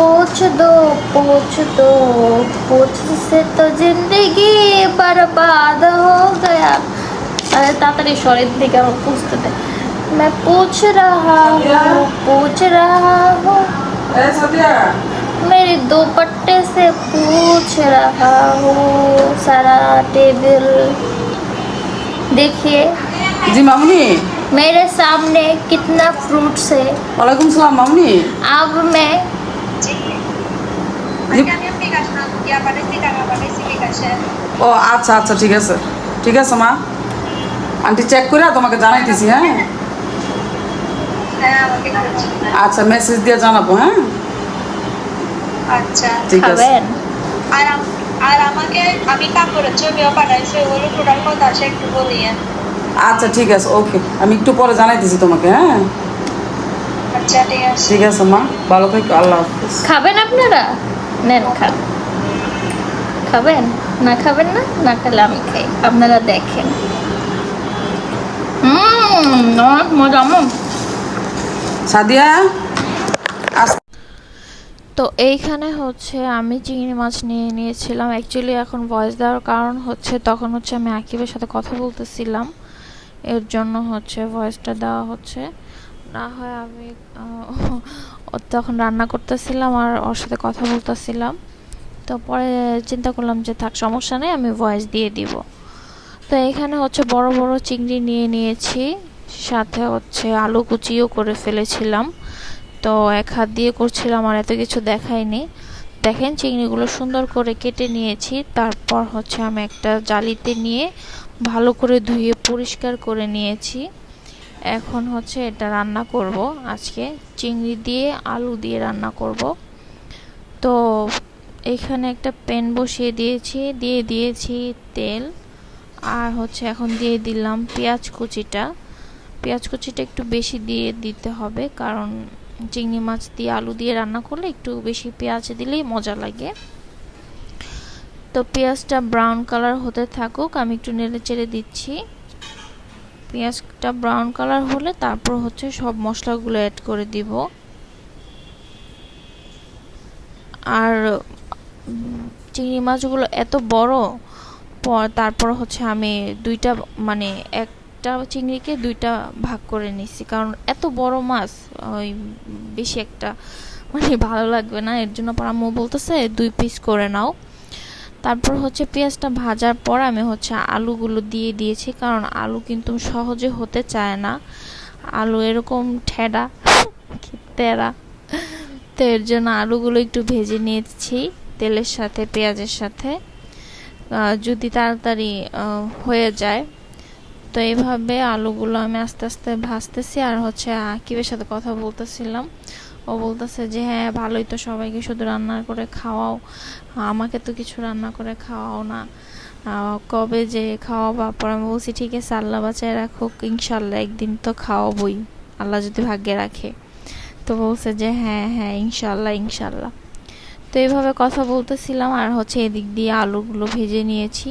पूछ दो पूछ दो पूछ से तो जिंदगी बर्बाद हो गया अरे तातरी शरीर दिखे हम पूछते थे मैं पूछ रहा हूँ पूछ रहा हूँ এ সাদিয়া मेरी दुपट्टे से पूछ रहा हूँ सारा टेबल देखिए জি মামুনি मेरे सामने कितना फ्रूट्स है ওয়ালাইকুম সালাম মামুনি अब मैं ও আচ্ছা আচ্ছা ঠিক আছে। ঠিক আছে মা। আন্টি চেক করে তোমাকে জানাইতেছি হ্যাঁ? হ্যাঁ আচ্ছা মেসেজ দিয়ে জানাব হ্যাঁ? আচ্ছা। ঠিক আছে। আর আর আমাকে আমি কাপড়ের ছবিও পাঠাইছি ওগুলো টোটাল কথা আছে একটু আচ্ছা ঠিক আছে ওকে। আমি একটু পরে জানাইতেছি তোমাকে হ্যাঁ? আচ্ছা ঠিক আছে। ঠিক আছে মা। ভালো থেকো আল্লাহ হাফিজ। খাবেন আপনারা? নেন খান। খাবেন? না খাবেন না? না খেলে আমি খাই। আপনারা দেখেন। হুম অনেক মজা সাদিয়া তো এইখানে হচ্ছে আমি চিংড়ি মাছ নিয়ে নিয়েছিলাম। অ্যাকচুয়ালি এখন ভয়েস দেওয়ার কারণ হচ্ছে তখন হচ্ছে আমি আকিবের সাথে কথা বলতেছিলাম। এর জন্য হচ্ছে ভয়েসটা দেওয়া হচ্ছে। না হয় আমি তখন রান্না করতেছিলাম আর ওর সাথে কথা বলতেছিলাম। তো পরে চিন্তা করলাম যে, থাক, সমস্যা নেই, আমি ভয়েস দিয়ে দিব। তো এখানে হচ্ছে বড় বড় চিংড়ি নিয়ে নিয়েছি, সাথে হচ্ছে আলু কুচিও করে ফেলেছিলাম। তো এক হাত দিয়ে করছিলাম আর এত কিছু দেখাইনি। দেখেন চিংড়িগুলো সুন্দর করে কেটে নিয়েছি, তারপর হচ্ছে আমি একটা জালিতে নিয়ে ভালো করে ধুয়ে পরিষ্কার করে নিয়েছি। এখন হচ্ছে এটা রান্না করব। আজকে চিংড়ি দিয়ে আলু দিয়ে রান্না করব। তো এখানে একটা প্যান বসিয়ে দিয়েছি, দিয়ে দিয়েছি তেল। আর হচ্ছে এখন দিয়ে দিলাম পেঁয়াজ কুচিটা। পেঁয়াজ কুচিটা একটু বেশি দিয়ে দিতে হবে কারণ চিংড়ি মাছ দিয়ে আলু দিয়ে রান্না করলে একটু বেশি পেঁয়াজ দিলেই মজা লাগে। তো পেঁয়াজটা ব্রাউন কালার হতে থাকুক, আমি একটু নেড়ে চেড়ে দিচ্ছি। পেঁয়াজটা ব্রাউন কালার হলে তারপর হচ্ছে সব মশলাগুলো অ্যাড করে দিব। আর চিংড়ি মাছগুলো এত বড়, পর তারপর হচ্ছে আমি দুইটা মানে একটা চিংড়িকে দুইটা ভাগ করে নিছি। কারণ এত বড় মাছ, ওই বেশি একটা মানে ভালো লাগবে না। এর জন্য পর আম্মু বলতেছে, দুই পিস করে নাও। তারপর হচ্ছে পেঁয়াজটা ভাজার পর আমি হচ্ছে আলুগুলো দিয়ে দিয়েছি, কারণ আলু কিন্তু সহজে হতে চায় না। আলু এরকম ঠেডা, তেরা। তো এর জন্য আলুগুলো একটু ভেজে নিয়েছি, তেলের সাথে, পেঁয়াজের সাথে। যদি তাড়াতাড়ি হয়ে যায়, তো এইভাবে আলুগুলো আমি আস্তে আস্তে ভাজতেছি। আর হচ্ছে আকিবের সাথে কথা বলতেছিলাম। ও বলতেছে যে হ্যাঁ ভালোই তো সবাইকে শুধু রান্না করে খাওয়াও। আমাকে তো কিছু রান্না করে খাওয়াও না। কবে যে খাওয়াবা? পর আমি বলছি, ঠিক আছে, আল্লাহ বাঁচায় রাখুক। ইনশাল্লাহ একদিন তো খাওয়াবই। আল্লাহ যদি ভাগ্যে রাখে। তো বলছে যে হ্যাঁ হ্যাঁ ইনশাল্লাহ ইনশাল্লাহ। তো এইভাবে কথা বলতেছিলাম। আর হচ্ছে এদিক দিয়ে আলুগুলো ভেজে নিয়েছি।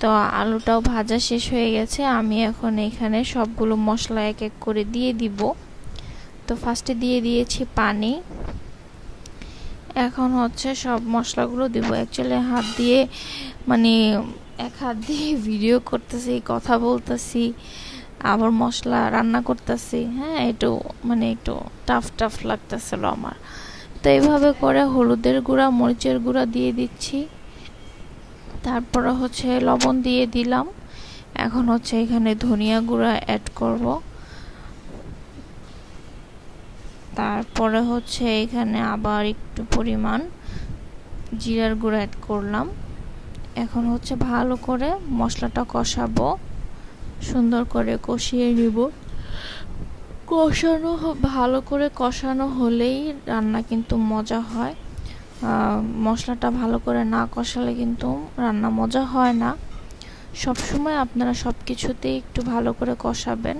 তো আলুটাও ভাজা শেষ হয়ে গেছে। আমি এখন এখানে সবগুলো মশলা এক এক করে দিয়ে দিব। তো ফার্স্টে দিয়ে দিয়েছি পানি। এখন হচ্ছে সব মশলাগুলো দিব। অ্যাকচুয়ালি হাত দিয়ে মানে এক হাত দিয়ে ভিডিও করতেছি, কথা বলতেছি, আবার মশলা রান্না করতেছি। হ্যাঁ একটু মানে একটু টাফ টাফ লাগতেছিল আমার। তো এইভাবে করে হলুদের গুঁড়া, মরিচের গুঁড়া দিয়ে দিচ্ছি। তারপরে হচ্ছে লবণ দিয়ে দিলাম। এখন হচ্ছে এখানে ধনিয়া গুঁড়া অ্যাড করব। তারপরে হচ্ছে এখানে আবার একটু পরিমাণ জিরার গুঁড়া অ্যাড করলাম। এখন হচ্ছে ভালো করে মশলাটা কষাবো। সুন্দর করে কষিয়ে নিব। কষানো ভালো করে কষানো হলেই রান্না কিন্তু মজা হয়। মশলাটা ভালো করে না কষালে কিন্তু রান্না মজা হয় না। সব সময় আপনারা সব কিছুতেই একটু ভালো করে কষাবেন।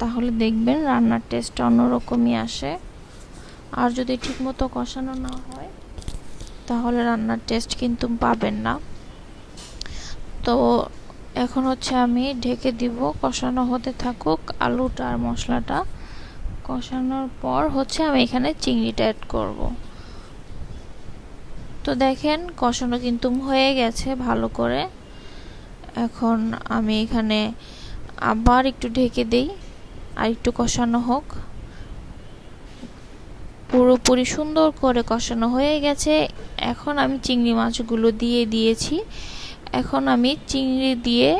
তাহলে দেখবেন রান্নার টেস্ট অন্যরকমই আসে। আর যদি ঠিকমতো কষানো না হয়, তাহলে রান্নার টেস্ট কিন্তু পাবেন না। তো এখন হচ্ছে আমি ঢেকে দিব, কষানো হতে থাকুক আলুটা আর মশলাটা। কষানোর পর হচ্ছে আমি এখানে চিংড়িটা অ্যাড করব। তো দেখেন কষানো কিন্তু হয়ে গেছে ভালো করে। এখন আমি এখানে আবার একটু ঢেকে দেই, আর একটু কষানো হোক। পুরোপুরি সুন্দর করে কষানো হয়ে গেছে। এখন আমি চিংড়ি মাছগুলো দিয়ে দিয়েছি। এখন আমি চিংড়ি দিয়ে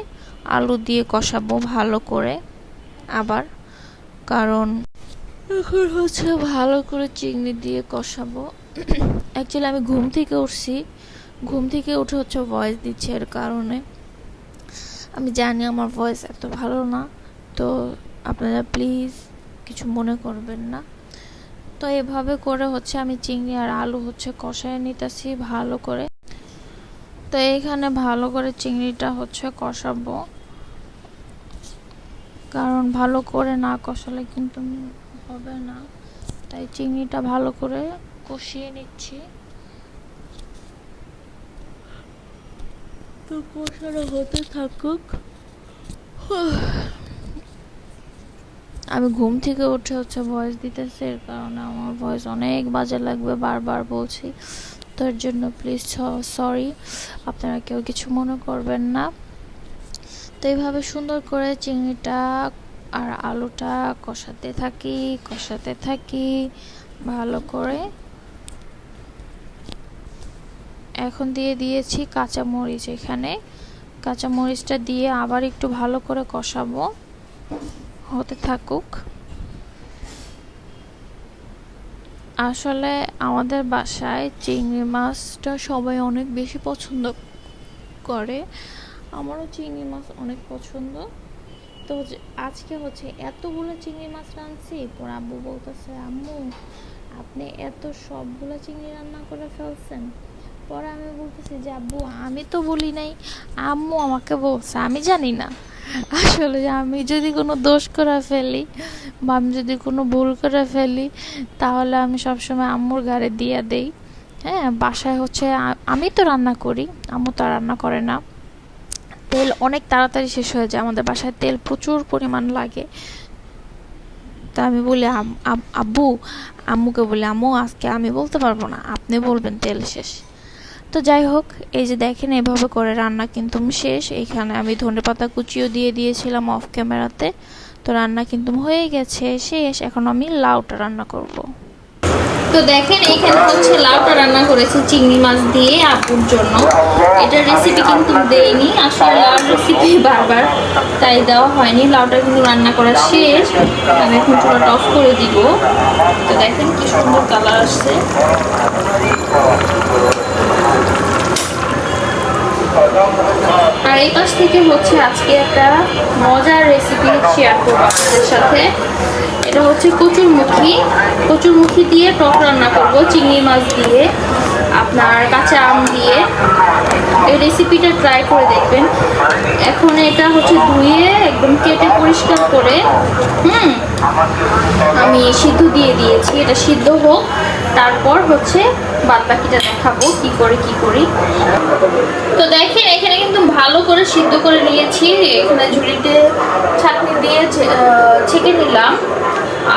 আলু দিয়ে কষাবো ভালো করে আবার, কারণ এখন হচ্ছে ভালো করে চিংড়ি দিয়ে কষাবো। অ্যাকচুয়ালি আমি ঘুম থেকে উঠছি। ঘুম থেকে উঠে হচ্ছে ভয়েস দিচ্ছে এর কারণে। আমি জানি আমার ভয়েস এত ভালো না, তো আপনারা প্লিজ কিছু মনে করবেন না। তো এভাবে করে হচ্ছে আমি চিংড়ি আর আলু হচ্ছে কষায় নিতেছি ভালো করে। তো এইখানে ভালো করে চিংড়িটা হচ্ছে কষাবো। কারণ ভালো করে না কষালে কিন্তু হবে না। তাই চিংড়িটা ভালো করে কষিয়ে নিচ্ছি। কষানো হতে থাকুক। আমি ঘুম থেকে উঠে হচ্ছে ভয়েস দিতেছি, এর কারণে আমার ভয়েস অনেক বাজে লাগবে বারবার বলছি। তো এর জন্য প্লিজ সরি আপনারা কেউ কিছু মনে করবেন না। তো এইভাবে সুন্দর করে চিংড়িটা আর আলুটা কষাতে থাকি কষাতে থাকি, ভালো করে। এখন দিয়ে দিয়েছি কাঁচা মরিচ এখানে। কাঁচা মরিচটা দিয়ে আবার একটু ভালো করে কষাবো। হতে থাকুক। আসলে আমাদের বাসায় চিংড়ি মাছটা সবাই অনেক বেশি পছন্দ করে। আমারও চিংড়ি মাছ অনেক পছন্দ। তো আজকে হচ্ছে এতগুলো চিংড়ি মাছ রাঁধছি, পর আব্বু বলতেছে, আম্মু, আপনি এত সবগুলো চিংড়ি রান্না করে ফেলছেন। পরে আমি বলতেছি যে, আব্বু, আমি তো বলি নাই। আম্মু আমাকে বলছে, আমি জানি না। আসলে যে আমি যদি কোনো দোষ করে ফেলি বা আমি যদি কোনো ভুল করে ফেলি, তাহলে আমি সবসময় আম্মুর গাড়ি দিয়ে দেই। হ্যাঁ বাসায় হচ্ছে আমি তো রান্না করি, আম্মু তো রান্না করে না। তেল অনেক তাড়াতাড়ি শেষ হয়ে যায়, আমাদের বাসায় তেল প্রচুর পরিমাণ লাগে। তা আমি বলি আব্বু, আম্মুকে বলি, আম্মু, আজকে আমি বলতে পারব না। আপনি বলবেন তেল শেষ। তো যাই হোক, এই যে দেখেন, এভাবে করে রান্না কিন্তু শেষ। এখানে আমি ধনে পাতা কুচিও দিয়ে দিয়েছিলাম অফ ক্যামেরাতে তো রান্না কিন্তু হয়ে গেছে, শেষ। এখন আমি লাউটা রান্না করব। তো দেখেন, এখানে হচ্ছে লাউটা রান্না করেছি চিংড়ি মাছ দিয়ে আপুর জন্য। এটার রেসিপি কিন্তু দেইনি, আসলে লাউর রেসিপি বারবার, তাই দেওয়া হয়নি। লাউটা কিন্তু রান্না করা শেষ। আমি এখন চুলাটা অফ করে দিব। তো দেখেন কি সুন্দর কালার আসছে। আর এই পাশ থেকে হচ্ছে আজকে একটা মজার রেসিপি শেয়ার করব আপনাদের সাথে। এটা হচ্ছে কচুরমুখী। কচুরমুখী দিয়ে টক রান্না করব, চিংড়ি মাছ দিয়ে, আপনার কাঁচা আম দিয়ে। এই রেসিপিটা ট্রাই করে দেখবেন। এখন এটা হচ্ছে ধুয়ে একদম কেটে পরিষ্কার করে, হুম, আমি সিদ্ধ দিয়ে দিয়েছি। এটা সিদ্ধ হোক, তারপর হচ্ছে বাদ বাকিটা দেখাবো কি করে, কি করি। তো দেখেন, এখানে কিন্তু ভালো করে সিদ্ধ করে নিয়েছি। এখানে ঝুড়িতে ছাঁকনি দিয়ে ছেঁকে নিলাম।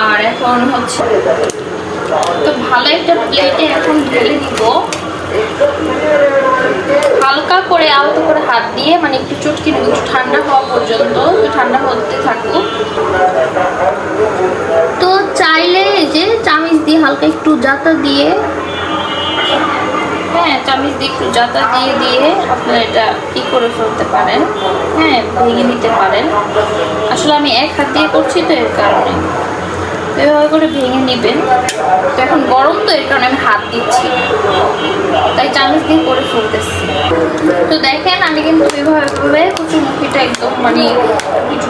আর এখন হচ্ছে, তো ভালো একটা প্লেটে এখন ঢেলে দিব। হালকা করে, আলতো করে হাত দিয়ে মানে একটু চটকে নেব, একটু ঠান্ডা হওয়া পর্যন্ত ঠান্ডা হতে থাকুক তো চাইলে যে চামিচ দিয়ে হালকা একটু জাতা দিয়ে হ্যাঁ চামিচ দিয়ে একটু জাতা দিয়ে দিয়ে আপনারা এটা কি করে ফেলতে পারেন? হ্যাঁ ভেঙে নিতে পারেন। আসলে আমি এক হাত দিয়ে করছি তো এর কারণে। এভাবে করে ভেঙে নেবেন। তো এখন গরম তো, এর কারণে আমি হাত দিচ্ছি। তাই চামিচ দিয়ে করে ফেলতেছি। তো দেখেন, আমি কিন্তু এভাবে এভাবে কুচুমুখিটা একদম মানে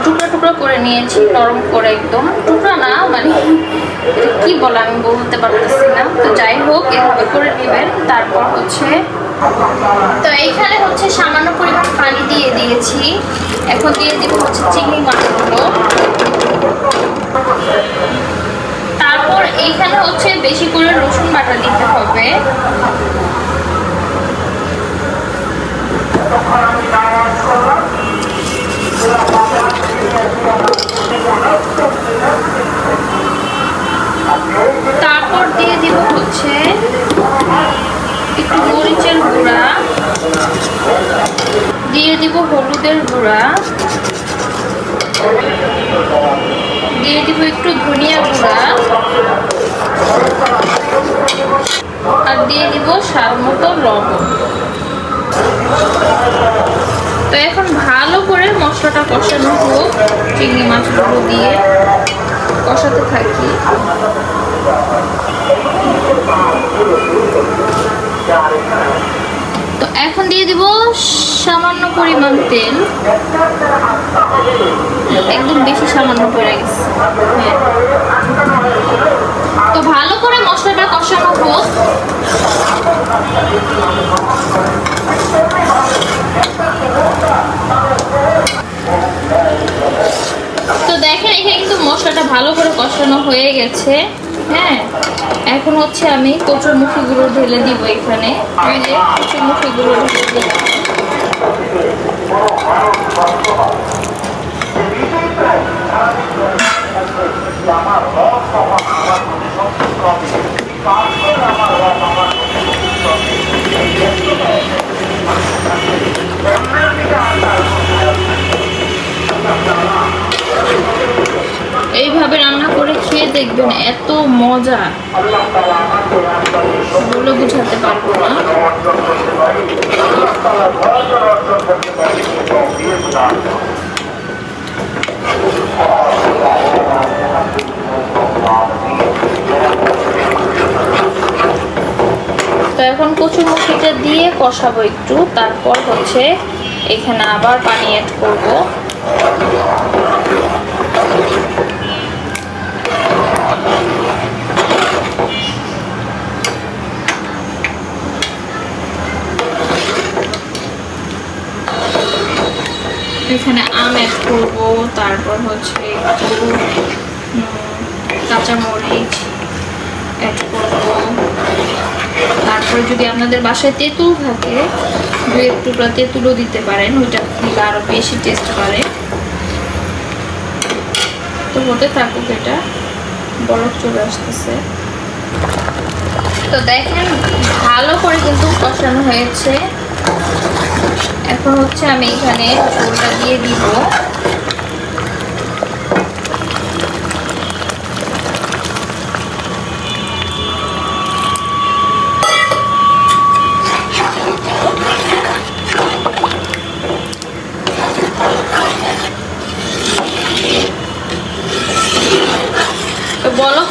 টুকরা টুকরা করে নিয়েছি, নরম করে একদম। টুকরা না মানে কি বলে আমি বলতে পারতেছি না। তো যাই হোক, এভাবে করে নেবেন। তারপর হচ্ছে, তো এইখানে হচ্ছে সামান্য পরিমাণ পানি দিয়ে দিয়েছি। এখন দিয়ে দিব হচ্ছে চিংড়ি মাছগুলো। তারপর এইখানে হচ্ছে বেশি করে রসুন বাটা দিতে হবে। তারপর দিয়ে দিব হচ্ছে একটু মরিচের গুঁড়া। দিয়ে দিব হলুদের গুঁড়া। দিয়ে দিব একটু ধনিয়া গুঁড়া। আর দিয়ে দিব স্বাদ মতো লবণ। তো এখন ভালো করে মশলাটা কষানো হোক, চিংড়ি মাছগুলো দিয়ে কষাতে থাকি। এখন দিয়ে দিব সামান্য পরিমাণ তেল। একদম বেশি সামান্য পড়ে গেছে। হ্যাঁ। তো ভালো করে মশলাটা কষানো হোক। তো দেখেন, এখানে কিন্তু মশলাটা ভালো করে কষানো হয়ে গেছে। হ্যাঁ এখন হচ্ছে আমি কচুরমুখী গুঁড়ো ঢেলে দিব এখানে। ওই যে গুঁড়ো ঢেলে দিব এইভাবে রান্না করে খেয়ে দেখবেন এত মজা। বলে বুঝাতে পারব না। তো এখন কচুরমুখিটা দিয়ে কষাবো একটু, তারপর হচ্ছে এখানে আবার পানি অ্যাড করব। এখানে আম অ্যাড করব, তারপর হচ্ছে একটু কাঁচামরিচ অ্যাড করব। তারপরে যদি আপনাদের বাসায় তেঁতুল থাকে দু এক টুকরা তেঁতুলও দিতে পারেন, ওইটা দিলে আরও বেশি টেস্ট করে তো হতে থাকুক এটা, বরফ চলে আসতেছে। তো দেখেন, ভালো করে কিন্তু কষানো হয়েছে। এখন হচ্ছে আমি এখানে ঝোলটা দিয়ে দিব।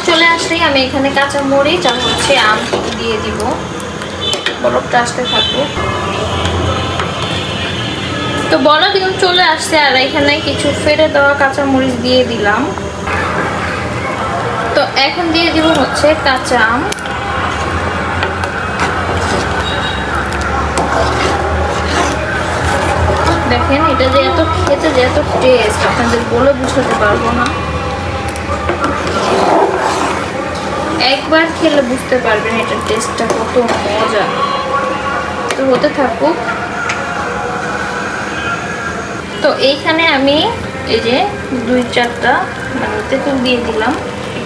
চলে আমি এখানে কাঁচা মরিচ আর হচ্ছে আম দিয়ে দিব। বলকটা আসতে থাকুক। তো বলো, কিন্তু চলে আসছে আর এখানে কিছু ফেলে দেওয়া কাঁচা মরিচ দিয়ে দিলাম। তো এখন দিয়ে দিব হচ্ছে কাঁচা আম। দেখেন, এটা যে এত খেতে যে এত টেস্ট আপনাদের বলে বুঝাতে পারব না। একবার খেলে বুঝতে পারবেন এটার টেস্টটা কত মজা তো হতে থাকুক। তো এইখানে আমি এই যে দুই চারটা মানে তেঁতুল দিয়ে দিলাম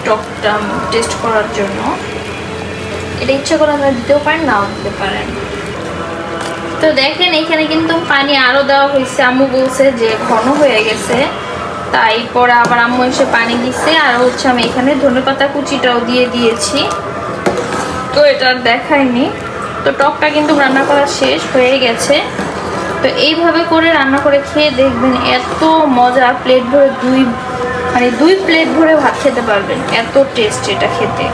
টকটা টেস্ট করার জন্য। এটা ইচ্ছা করে আপনারা দিতেও পারেন, নাও দিতে পারেন। তো দেখেন, এখানে কিন্তু পানি আরও দেওয়া হয়েছে। আম্মু বলছে যে ঘন হয়ে গেছে। তাই পরে আবার আম্মু এসে পানি দিচ্ছে আর হচ্ছে আমি এখানে ধনেপাতা কুচিটাও দিয়ে দিয়েছি। তো এটা আর দেখাইনি। তো টকটা কিন্তু রান্না করা শেষ হয়ে গেছে। তো এইভাবে করে রান্না করে খেয়ে দেখবেন এত মজা প্লেট ভরে দুই মানে দুই প্লেট ভরে ভাত খেতে পারবেন। এত টেস্ট এটা খেতে।